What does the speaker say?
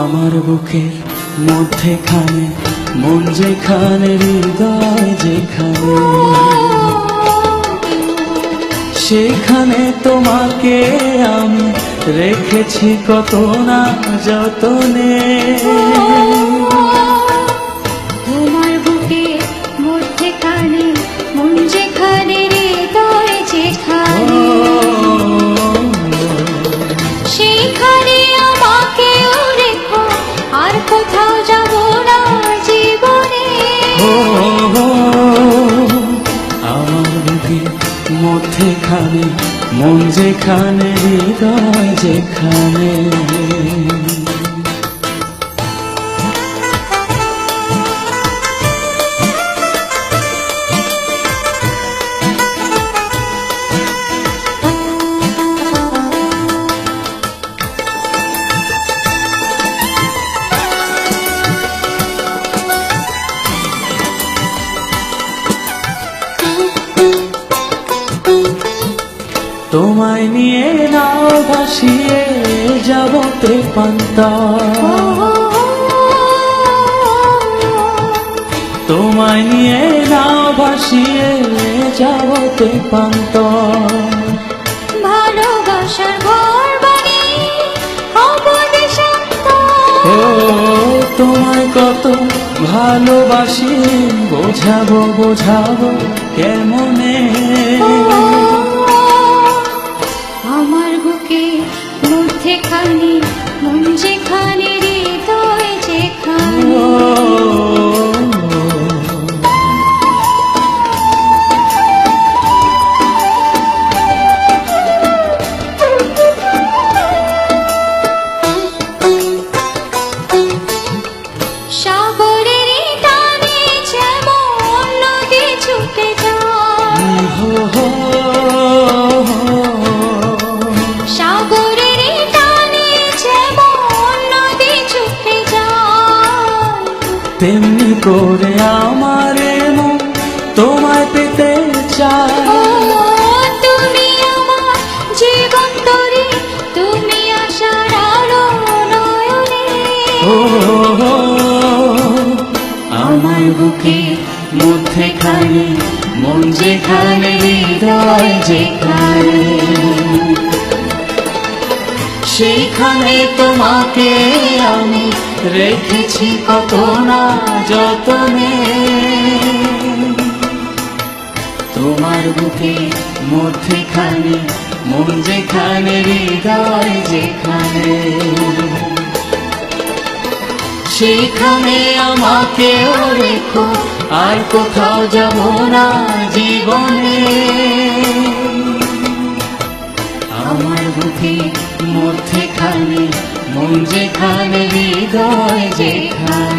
আমার বুকের মধ্যেখানে মন যেখানে হৃদয় যেখানে। সেখানে তোমাকে আমি রেখেছি কত না যতনে। মধ্যেখানে মন যেখানে হৃদয় যেখানে। তোমায় নিয়ে নাও ভাসিয়ে যাব পান্তা তোমায় নিয়ে নাও ভাসিয়ে যাব পান্ত ভালোবাসার ঘর তোমায় কত ভালোবাসি বোঝাবো বোঝাবো কেমনে? বুকে মধ্যেখানে মন যেখানে তেমনি করে আমার মন তোমায় পেতে চায় তুমি আমার জীবন তরি তুমি আশার আলো নয়নে। ও আমার বুকে মধ্যেখানে মন যেখানে হৃদয় যেখানে। সেইখানে তোমাকে আমি রেখেছি কত না যতনে। তোমার বুকে মধ্যেখানে, মন যেখানে, হৃদয় যেখানে। সেখানে আমাকে রেখো, আর কোথাও যাব না জীবনে। আমার বুকে মধ্যেখানে মন যেখানে হৃদয় যেখানে।